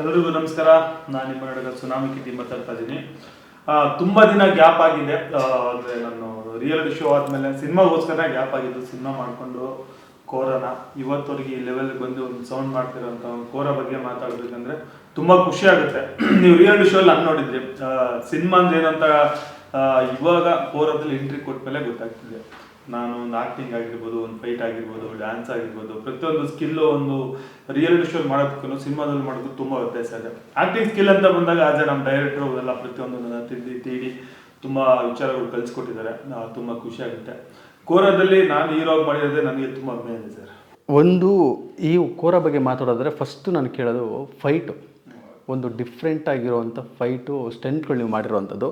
ಎಲ್ಲರಿಗೂ ನಮಸ್ಕಾರ. ನಾನು ನಿಮ್ಮ ನಡುಗ ಸುನಾಮಿ ಕಿಟಿ ಮಾತಾಡ್ತಾ ಇದ್ದೀನಿ. ತುಂಬ ದಿನ ಗ್ಯಾಪ್ ಆಗಿದೆ. ಅಂದರೆ ನಾನು ರಿಯಾಲಿಟಿ ಶೋ ಆದ್ಮೇಲೆ ಸಿನಿಮಾಗೋಸ್ಕರ ಗ್ಯಾಪ್ ಆಗಿದ್ದು ಸಿನಿಮಾ ಮಾಡ್ಕೊಂಡು ಕೋರನ. ಇವತ್ತವರೆಗೆ ಈ ಲೆವೆಲ್ಗೆ ಬಂದು ಒಂದು ಸೌಂಡ್ ಮಾಡ್ತಿರೋಂಥ ಒಂದು ಕೋರ ಬಗ್ಗೆ ಮಾತಾಡ್ಬೇಕಂದ್ರೆ ತುಂಬಾ ಖುಷಿ ಆಗುತ್ತೆ. ನೀವು ರಿಯಾಲಿಟಿ ಶೋ ಅಲ್ಲಿ ನೋಡಿದ್ರಿ. ಸಿನಿಮಾ ಅಂದ್ರೆ ಏನಂತ ಇವಾಗ ಕೋರದಲ್ಲಿ ಎಂಟ್ರಿ ಕೊಟ್ಮೇಲೆ ಗೊತ್ತಾಗ್ತಿದೆ. ನಾನು ಒಂದು ಆಕ್ಟಿಂಗ್ ಆಗಿರ್ಬೋದು, ಒಂದು ಫೈಟ್ ಆಗಿರ್ಬೋದು ಡ್ಯಾನ್ಸ್ ಆಗಿರ್ಬೋದು, ಪ್ರತಿಯೊಂದು ಸ್ಕಿಲ್ಲು ಒಂದು ರಿಯಾಲಿಟಿ ಶೋ ಮಾಡೋದಕ್ಕೂ ಸಿನಿಮಾದಲ್ಲಿ ಮಾಡೋದಕ್ಕೂ ತುಂಬ ವ್ಯತ್ಯಾಸ ಇದೆ. ಆಕ್ಟಿಂಗ್ ಸ್ಕಿಲ್ ಅಂತ ಬಂದಾಗ ಆಜ ನಮ್ಮ ಡೈರೆಕ್ಟರ್ ಎಲ್ಲ ಪ್ರತಿಯೊಂದು ನನ್ನ ತಿದ್ದಿ ತೀಡಿ ತುಂಬ ವಿಚಾರಗಳು ಕಲಿಸ್ಕೊಟ್ಟಿದ್ದಾರೆ. ತುಂಬ ಖುಷಿ ಆಗುತ್ತೆ. ಕೋರದಲ್ಲಿ ನಾನು ಹೀರೋ ಮಾಡಿರೋದೇ ನನಗೆ ತುಂಬ ಅಭಿಮಾನ ಇದೆ ಸರ್. ಒಂದು ಈ ಕೋರ ಬಗ್ಗೆ ಮಾತಾಡೋದ್ರೆ ಫಸ್ಟು ನಾನು ಕೇಳೋದು ಫೈಟು ಒಂದು ಡಿಫ್ರೆಂಟ್ ಆಗಿರುವಂಥ ಫೈಟು ಸ್ಟೆಂಟ್ಗಳು ನೀವು ಮಾಡಿರುವಂಥದ್ದು.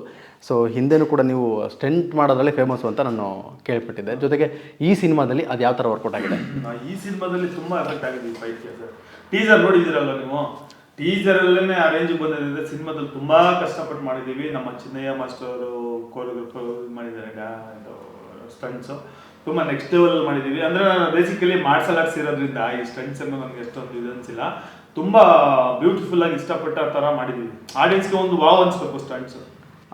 ಸೊ ಹಿಂದೆನೂ ಕೂಡ ನೀವು ಸ್ಟೆಂಟ್ ಮಾಡೋದ್ರಲ್ಲೇ ಫೇಮಸ್ಸು ಅಂತ ನಾನು ಕೇಳ್ಪಟ್ಟಿದ್ದೆ. ಜೊತೆಗೆ ಈ ಸಿನಿಮಾದಲ್ಲಿ ಅದು ಯಾವ ಥರ ವರ್ಕೌಟ್ ಆಗಿದೆ? ಈ ಸಿನಿಮಾದಲ್ಲಿ ತುಂಬ ಎಫೆಕ್ಟ್ ಆಗಿದೆ ಈ ಫೈಟ್ಗೆ ಸರ್. ಟೀಸರ್ ನೋಡಿದ್ದೀರಲ್ಲ ನೀವು? ಟೀಸರಲ್ಲೇ ಆ ರೇಂಜಿಗೆ ಬಂದಿದೆ ಸಿನಿಮಾದಲ್ಲಿ ತುಂಬ ಕಷ್ಟಪಟ್ಟು ಮಾಡಿದ್ದೀವಿ. ನಮ್ಮ ಚಿನ್ನಯ್ಯ ಮಾಸ್ಟರ್ ಕೋರಿಯೋಗ್ರಫರ್ ಮಾಡಿದ್ದಾರೆ ಸ್ಟಂಟ್ಸು ತುಂಬ ನೆಕ್ಸ್ಟ್ ಲೆವೆಲ್ ಮಾಡಿದ್ದೀವಿ. ಅಂದರೆ ನಾನು ಬೇಸಿಕಲಿ ಮಾರ್ಷಲ್ ಆರ್ಟ್ಸ್ ಇರೋದ್ರಿಂದ ಈ ಸ್ಟಂಟ್ಸ್ ಅನ್ನು ನನಗೆ ಎಷ್ಟೊಂದು ಇದು ಅನ್ಸಿಲ್ಲ. ತುಂಬಾ ಬ್ಯೂಟಿಫುಲ್ ಆಗಿ ಇಷ್ಟಪಟ್ಟ ಥರ ಮಾಡಿದ್ದೀವಿ. ಆಡಿಯನ್ಸ್ಗೆ ಒಂದು ವಾವ್ ಅನ್ಸ್ಬೇಕು ಸ್ಟಂಟ್ಸ್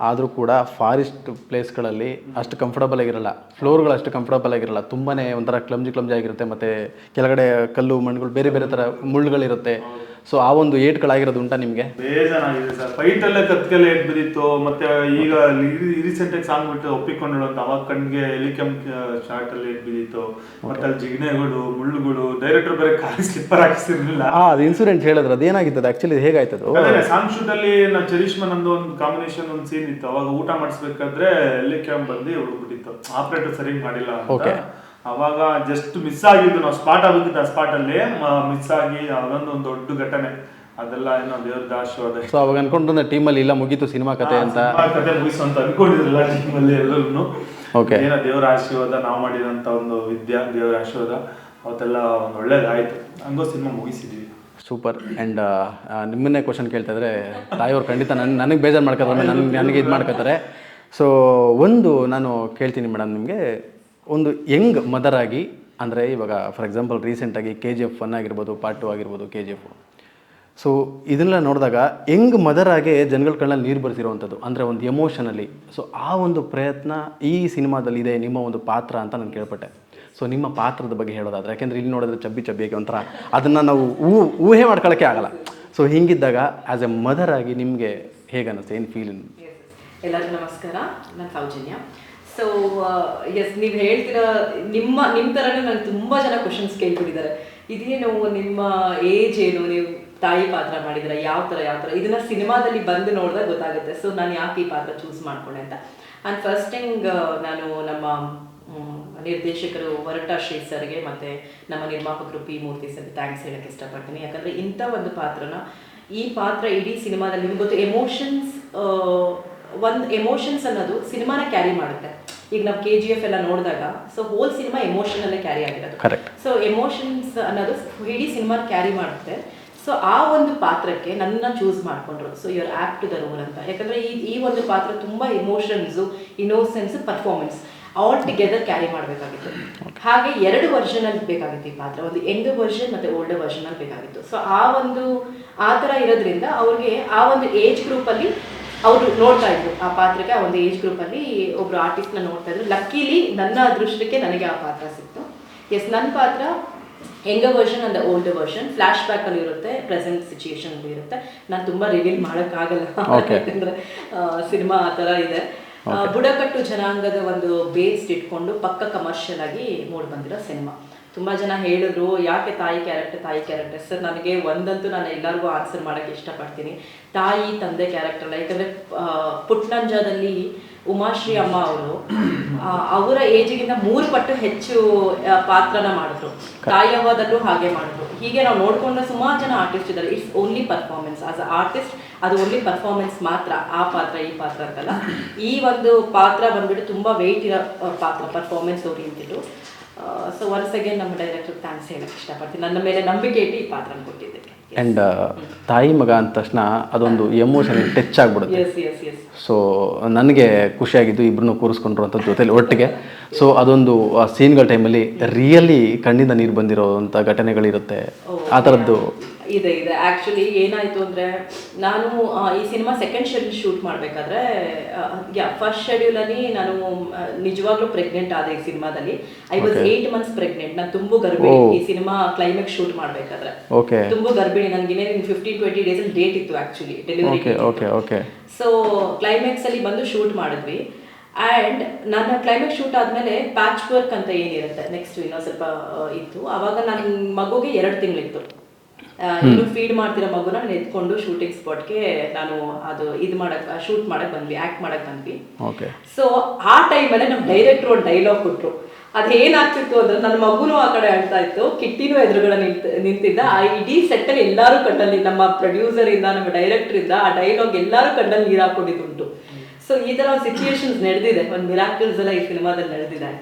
ಆದರೂ ಕೂಡ ಫಾರೆಸ್ಟ್ ಪ್ಲೇಸ್ಗಳಲ್ಲಿ ಅಷ್ಟು ಕಂಫರ್ಟಬಲ್ ಆಗಿರಲ್ಲ. ಫ್ಲೋರ್ಗಳು ಅಷ್ಟು ಕಂಫರ್ಟಬಲ್ ಆಗಿರಲ್ಲ. ತುಂಬಾ ಒಂಥರ ಕ್ಲಮ್ಜಿ ಕ್ಲಮ್ಜಿ ಆಗಿರುತ್ತೆ. ಮತ್ತು ಕೆಳಗಡೆ ಕಲ್ಲು ಮಣ್ಣುಗಳು ಬೇರೆ ಬೇರೆ ಥರ ಮುಳ್ಳುಗಳಿರುತ್ತೆ. ಸೊ ಆ ಒಂದು ಏಟ್ಗಳಾಗಿರೋದು ಉಂಟಾ ನಿಮಗೆ? ಬೇಜಾರಾಗಿದೆ ಸರ್. ಫೈಟ್ ಅಲ್ಲೇ ಕತ್ಕಲ್ಲಿ ಏಟ್ ಬಿದ್ದಿತ್ತು. ಮತ್ತೆ ಈಗ ರೀಸೆಂಟ್ ಆಗಿ ಸಾಂಗ್ ಬಿಟ್ಟು ಒಪ್ಪಿಕೊಂಡು ಅಂತ ಅವಾಗ ಕಣ್ಗೆ ಎಲಿಕಮ್ ಶಾರ್ಟ್ ಅಲ್ಲಿ ಏಟ್ ಬಿದ್ದಿತ್ತು. ಮತ್ತೆ ಅಲ್ಲಿ ಜಿಗ್ನೆಗಳು ಮುಳ್ಳುಗಳು ಡೈರೆಕ್ಟರ್ ಬೇರೆ ಕಾಲಿ ಸ್ಲಿಪ್ಪರ್ ಹಾಕಿಸಿರ್ಲಿಲ್ಲ. ಹಾಂ ಅದು ಇನ್ಸಿಡೆಂಟ್ ಹೇಳಿದ್ರೆ ಅದೇನಾಗಿತ್ತು? ಆಕ್ಚುಲಿ ಹೇಗಾಯ್ತದು? ಸಾಂಗ್ ಶೂಟ್ ಅಲ್ಲಿ ನಾನು ಚರಿಷ್ಮಾ ನಂದು ಒಂದು ಕಾಂಬಿನೇಷನ್ ಒಂದು ಸೀನ್ ಇತ್ತು. ಅವಾಗ ಊಟ ಮಾಡಿಸ್ಬೇಕಾದ್ರೆ ಎಲಿಕಮ್ ಬಂದು ಹೊಡ್ಬಿಟ್ಟಿತ್ತು ಆಪರೇಟರ್ ಸರಿಯಾಗಿ ಮಾಡಿಲ್ಲ ಓಕೆ ಅಂತ ಅವಾಗ ಜಸ್ಟ್ ಮಿಸ್ ಆಗಿದ್ದು ನಾವು ಸ್ಪಾಟ್ ಆಗಿದ್ದು ಆ ಸ್ಪಾಟ್ ಅಲ್ಲಿ ಮಿಸ್ ಆಗಿ ಅದೊಂದು ಒಂದು ದೊಡ್ಡ ಘಟನೆ. ಅದೆಲ್ಲ ಏನೋ ದೇವ್ರದ ಆಶೀರ್ವಾದ ಸೊ ಅವಾಗ ಅನ್ಕೊಂಡ್ರೆ ಟೀಮಲ್ಲಿ ಇಲ್ಲ ಮುಗೀತು ಸಿನಿಮಾ ಕತೆ ಅಂತ. ಕಥೆ ಕತೆ ಮುಗಿಸು ಅಂತ ಅನ್ಕೊಂಡಿದ್ರಲ್ಲ ಟೀಮಲ್ಲಿ ಎಲ್ಲರೂ ಓಕೆ ಏನೋ ದೇವರ ಆಶೀರ್ವಾದ ನಾವು ಮಾಡಿದಂತ ಒಂದು ವಿದ್ಯಾ ದೇವರ ಆಶೀರ್ವಾದ ಅವತ್ತೆಲ್ಲ ಒಂದು ಒಳ್ಳೇದಾಯ್ತು. ಹಂಗೋ ಸಿನಿಮಾ ಮುಗಿಸಿದ್ವಿ. ಸೂಪರ್ ಆ್ಯಂಡ್ ನಿಮ್ಮನ್ನೇ ಕ್ವಶನ್ ಕೇಳ್ತಾ ಇದ್ರೆ ತಾಯಿಯವ್ರು ಖಂಡಿತ ನನ್ನ ನನಗೆ ಬೇಜಾರು ಮಾಡ್ಕೊತಾರೆ ನನಗೆ ನನಗೆ ಇದು ಮಾಡ್ಕೋತಾರೆ. ಸೊ ಒಂದು ನಾನು ಕೇಳ್ತೀನಿ ಮೇಡಮ್ ನಿಮಗೆ ಒಂದು ಯಂಗ್ ಮದರ್ ಆಗಿ, ಅಂದರೆ ಇವಾಗ ಫಾರ್ ಎಕ್ಸಾಂಪಲ್ ರೀಸೆಂಟಾಗಿ ಕೆ ಜಿ ಎಫ್ ಒನ್ ಆಗಿರ್ಬೋದು ಪಾರ್ಟ್ ಟು ಆಗಿರ್ಬೋದು ಕೆ ಜಿ ಎಫ್ ಸೊ ಇದನ್ನೆಲ್ಲ ನೋಡಿದಾಗ ಯಂಗ್ ಮದರ್ ಆಗಿ ಜನಗಳ ಕಣ್ಣಲ್ಲಿ ನೀರು ಬರ್ಸಿರುವಂಥದ್ದು, ಅಂದರೆ ಒಂದು ಎಮೋಷನಲ್ಲಿ ಸೊ ಆ ಒಂದು ಪ್ರಯತ್ನ ಈ ಸಿನಿಮಾದಲ್ಲಿ ಇದೆ, ನಿಮ್ಮ ಒಂದು ಪಾತ್ರ ಅಂತ ನಾನು ಕೇಳ್ಪಟ್ಟೆ. ಸೊ ನಿಮ್ಮ ಪಾತ್ರದ ಬಗ್ಗೆ ಹೇಳೋದಾದ್ರೆ, ಯಾಕೆಂದರೆ ಇಲ್ಲಿ ನೋಡಿದ್ರೆ ಚಬ್ಬಿ ಚಬ್ಬಿಗೆ ಒಂಥರ ಅದನ್ನು ನಾವು ಊ, ಊಹೆ ಮಾಡ್ಕೊಳ್ಳೋಕ್ಕೆ ಆಗಲ್ಲ. ಸೊ ಹಿಂಗಿದ್ದಾಗ ಆ್ಯಸ್ ಎ ಮದರ್ ಆಗಿ ನಿಮಗೆ ಹೇಗೆ ಏನು ಫೀಲಿಂಗ್ ಎಲ್ಲರಿಗೂ ನಮಸ್ಕಾರ. ನಾನು ಸೌಜನ್ಯ. ಸೊ ಎಸ್ ನೀವು ಹೇಳ್ತಿರೋ, ನಿಮ್ಮ ನಿಮ್ಮ ಥರನೇ ನಾನು ತುಂಬ ಜನ ಕ್ವಶನ್ಸ್ ಕೇಳ್ಬಿಟ್ಟಿದ್ದಾರೆ ಇದೇನು ನಿಮ್ಮ ಏಜ್ ಏನು, ನೀವು ತಾಯಿ ಪಾತ್ರ ಮಾಡಿದ್ರೆ ಯಾವ ಥರ ಯಾವ ಥರ ಇದನ್ನ ಸಿನಿಮಾದಲ್ಲಿ ಬಂದು ನೋಡಿದಾಗ ಗೊತ್ತಾಗುತ್ತೆ. ಸೊ ನಾನು ಯಾಕೆ ಈ ಪಾತ್ರ ಚೂಸ್ ಮಾಡ್ಕೊಂಡೆ ಅಂತ. ಆ್ಯಂಡ್ ಫಸ್ಟ್ ಥಿಂಗ್ ನಾನು ನಮ್ಮ ನಿರ್ದೇಶಕರು ವರಟ ಶ್ರೀ ಸರ್ಗೆ ಮತ್ತು ನಮ್ಮ ನಿರ್ಮಾಪಕರು ಪಿ ಮೂರ್ತಿ ಸರ್ಗೆ ಥ್ಯಾಂಕ್ಸ್ ಹೇಳೋಕ್ಕೆ ಇಷ್ಟಪಡ್ತೀನಿ. ಯಾಕಂದರೆ ಇಂಥ ಒಂದು ಪಾತ್ರನ ಈ ಪಾತ್ರ ಇಡೀ ಸಿನಿಮಾದಲ್ಲಿ, ನಿಮ್ಗೆ ಗೊತ್ತು ಎಮೋಷನ್ಸ್ ಒಂದು ಎಮೋಷನ್ಸ್ ಅನ್ನೋದು ಸಿನಿಮಾನ ಕ್ಯಾರಿ ಮಾಡುತ್ತೆ. ಈಗ ನಾವು ಕೆ ಜಿ ಎಫ್ ಎಲ್ಲ ನೋಡಿದಾಗ ಸೊ ಹೋಲ್ ಸಿನಿಮಾ ಎಮೋಷನಲ್ಲೇ ಕ್ಯಾರಿ ಆಗಿರೋದು. ಸೊ ಎಮೋಷನ್ಸ್ ಅನ್ನೋದು ಇಡೀ ಸಿನಿಮಾ ಕ್ಯಾರಿ ಮಾಡುತ್ತೆ. ಸೊ ಆ ಒಂದು ಪಾತ್ರಕ್ಕೆ ನನ್ನ ಚೂಸ್ ಮಾಡ್ಕೊಂಡ್ರು. So your apt to the role ಅಂತ. ಯಾಕಂದ್ರೆ ಈ ಈ ಒಂದು ಪಾತ್ರ ತುಂಬಾ emotions innocence performance all together carry ಮಾಡಬೇಕಾಗಿತ್ತು. ಹಾಗೆ ಎರಡು ವರ್ಷನ್ ಅಲ್ಲಿ ಬೇಕಾಗಿತ್ತು ಈ ಪಾತ್ರ. ಒಂದು ಯಂಗ್ ವರ್ಷನ್ ಮತ್ತೆ ಓಲ್ಡ್ ವರ್ಷನ್ ಅಲ್ಲಿ ಬೇಕಾಗಿತ್ತು. ಸೊ ಆ ಒಂದು ಆ ಥರ ಇರೋದ್ರಿಂದ ಅವ್ರಿಗೆ ಆ ಒಂದು ಏಜ್ ಗ್ರೂಪ್ ಅಲ್ಲಿ ಅವರು ನೋಡ್ತಾ ಇದ್ರು. ಆ ಪಾತ್ರಕ್ಕೆ ಒಂದು ಏಜ್ ಗ್ರೂಪ್ ಅಲ್ಲಿ ಒಬ್ರು ಆರ್ಟಿಸ್ಟ್ನ ನೋಡ್ತಾ ಇದ್ರು. ಲಕ್ಕಿಲಿ ನನ್ನ ಅದೃಷ್ಟಕ್ಕೆ ನನಗೆ ಆ ಪಾತ್ರ ಸಿಕ್ತು. ಎಸ್ ನನ್ನ ಪಾತ್ರ ಹೆಂಗ version and old version flashback ಅಲ್ಲಿ ಇರುತ್ತೆ ಪ್ರೆಸೆಂಟ್ ಸಿಚುಯೇಷನ್ ಅಲ್ಲಿ ಇರುತ್ತೆ. ನಾನು ತುಂಬಾ ರಿವೀಲ್ ಮಾಡೋಕ್ಕಾಗಲ್ಲ. ಆಗಲ್ಲ ಯಾಕಂದ್ರೆ ಸಿನಿಮಾ ಆ ತರ ಇದೆ. ಬುಡಕಟ್ಟು ಜನಾಂಗದ ಒಂದು ಬೇಸ್ಡ್ ಇಟ್ಕೊಂಡು ಪಕ್ಕ ಕಮರ್ಷಿಯಲ್ ಆಗಿ ಮೂಡ್ ಬಂದಿರೋ ಸಿನಿಮಾ ತುಂಬಾ ಜನ ಹೇಳಿದ್ರು ಯಾಕೆ ತಾಯಿ ಕ್ಯಾರೆಕ್ಟರ್ ತಾಯಿ ಕ್ಯಾರೆಕ್ಟರ್ ಸರ್ ನನಗೆ ಒಂದಂತೂ ನಾನು ಎಲ್ಲರಿಗೂ ಆನ್ಸರ್ ಮಾಡಕ್ಕೆ ಇಷ್ಟಪಡ್ತೀನಿ. ತಾಯಿ ತಂದೆ ಕ್ಯಾರೆಕ್ಟರ್ ಯಾಕಂದ್ರೆ ಪುಟ್ನಂಜದಲ್ಲಿ ಉಮಾಶ್ರೀ ಅಮ್ಮ ಅವರು ಅವರ ಏಜಿಗಿಂತ ಮೂರು ಪಟ್ಟು ಹೆಚ್ಚು ಪಾತ್ರನ ಮಾಡಿದ್ರು. ತಾಯಿಯವಾದಲ್ಲೂ ಹಾಗೆ ಮಾಡಿದ್ರು. ಹೀಗೆ ನಾವು ನೋಡ್ಕೊಂಡ್ರೆ ಸುಮಾರು ಜನ ಆರ್ಟಿಸ್ಟ್ ಇದ್ದಾರೆ. It's only performance as a artist ಅದು ಓನ್ಲಿ ಪರ್ಫಾರ್ಮೆನ್ಸ್ ಮಾತ್ರ. ಆ ಪಾತ್ರ ಈ ಪಾತ್ರ ಅಂತಲ್ಲ. ಈ ಒಂದು ಪಾತ್ರ ಬಂದ್ಬಿಟ್ಟು ತುಂಬಾ ವೆಯ್ಟ್ ಇರೋ ಪಾತ್ರ performance oriented so once again ನಮ್ಮ ಡೈರೆಕ್ಟರ್ ಥ್ಯಾಂಕ್ಸ್ ಹೇಳಕ್ಕೆ ಇಷ್ಟಪಡ್ತೀನಿ. ನನ್ನ ಮೇಲೆ ನಂಬಿಕೆ ಇಟ್ಟು ಈ ಪಾತ್ರನ ಕೊಟ್ಟಿದ್ದಕ್ಕೆ. ಆ್ಯಂಡ್ ತಾಯಿ ಮಗ ಅಂದ ತಕ್ಷಣ ಅದೊಂದು ಎಮೋಷನ್ ಟಚ್ ಆಗಿಬಿಡುತ್ತೆ. ಸೊ ನನಗೆ ಖುಷಿಯಾಗಿದ್ದು ಇಬ್ಬರನ್ನು ಕೂರಿಸ್ಕೊಂಡ್ರು ಅಂತ ಜೊತೆಲಿ ಒಟ್ಟಿಗೆ. ಸೊ ಅದೊಂದು ಆ ಸೀನ್ಗಳ ಟೈಮಲ್ಲಿ ರಿಯಲಿ ಕಣ್ಣಿಂದ ನೀರು ಬಂದಿರೋವಂಥ ಘಟನೆಗಳಿರುತ್ತೆ. ಆ ಥರದ್ದು ಇದೆ ಇದೆ. ಆ್ಯಕ್ಚುಲಿ ಏನಾಯ್ತು ಅಂದ್ರೆ ನಾನು ಈ ಸಿನಿಮಾ ಸೆಕೆಂಡ್ ಶೆಡ್ಯೂಲ್ ಶೂಟ್ ಮಾಡಬೇಕಾದ್ರೆ ಯಾ ಫಸ್ಟ್ ಶೆಡ್ಯೂಲಲ್ಲಿ ನಾನು ನಿಜವಾಗ್ಲೂ ಪ್ರೆಗ್ನೆಂಟ್ ಆದೆ ಈ ಸಿನಿಮಾದಲ್ಲಿ. I was eight months pregnant ನಾನು ತುಂಬ ಗರ್ಭಿಣಿ ಈ ಸಿನಿಮಾ ಕ್ಲೈಮ್ಯಾಕ್ಸ್ ಶೂಟ್ ಮಾಡಬೇಕಾದ್ರೆ. ತುಂಬಾ ಗರ್ಭಿಣಿ ನನಗೆ ಇನ್ನೇನು ಫಿಫ್ಟೀನ್ ಟ್ವೆಂಟಿ ಡೇಸ್ ಡೇಟ್ ಇತ್ತು actually delivery okay okay okay so climax ಅಲ್ಲಿ ಬಂದು ಶೂಟ್ ಮಾಡಿದ್ವಿ. ಆ್ಯಂಡ್ ನನ್ನ ಕ್ಲೈಮ್ಯಾಕ್ಸ್ ಶೂಟ್ ಆದ್ಮೇಲೆ ಪ್ಯಾಚ್ ವರ್ಕ್ ಅಂತ ಏನಿರುತ್ತೆ ನೆಕ್ಸ್ಟ್ ಇನ್ನೊಂದು ಸ್ವಲ್ಪ ಇತ್ತು. ಅವಾಗ ನನ್ನ ಮಗುಗೆ ಎರಡು ತಿಂಗಳಿತ್ತು. ಇನ್ನು ಫೀಡ್ ಮಾಡ್ತಿರೋ ಮಗುನ ನಾನು ಎತ್ಕೊಂಡು ಶೂಟಿಂಗ್ ಸ್ಪಾಟ್ಗೆ ನಾನು ಅದು ಇದು ಮಾಡಕ್ ಶೂಟ್ ಮಾಡಕ್ ಬಂದ್ವಿ ಆಕ್ಟ್ ಮಾಡಕ್ ಬಂದ್ವಿ. ಸೊ ಆ ಟೈಮಲ್ಲೇ ನಮ್ಮ ಡೈರೆಕ್ಟ್ರು ಒಂದು ಡೈಲಾಗ್ ಕೊಟ್ರು. ಅದೇನಾಗ್ತಿತ್ತು ಅಂದ್ರೆ ನನ್ನ ಮಗುನೂ ಆ ಕಡೆ ಆಡ್ತಾ ಇತ್ತು, ಕಿಟ್ಟಿನೂ ಎದುರುಗಡೆ ನಿಂತ ನಿಂತಿದ್ದ. ಆ ಇಡೀ ಸೆಟ್ಟಲ್ಲಿ ಎಲ್ಲರೂ ಕಣ್ಣಲ್ಲಿ ನಮ್ಮ ಪ್ರೊಡ್ಯೂಸರ್ ಇಂದ, ನಮ್ಮ ಡೈರೆಕ್ಟರ್ ಇಂದ ಆ ಡೈಲಾಗ್ ಎಲ್ಲರೂ ಕಣ್ಣಲ್ಲಿ ನೀರು ಹಾಕೊಂಡಿದ್ದುಂಟು. ಸೊ ಈ ತರ ಸಿಚುಯೇಷನ್ಸ್ ನಡೆದಿದೆ. ಒಂದು ಮಿರಾಕಲ್ಸ್ ಎಲ್ಲ ಈ ಸಿನಿಮಾದಲ್ಲಿ ನಡೆದಿದೆ.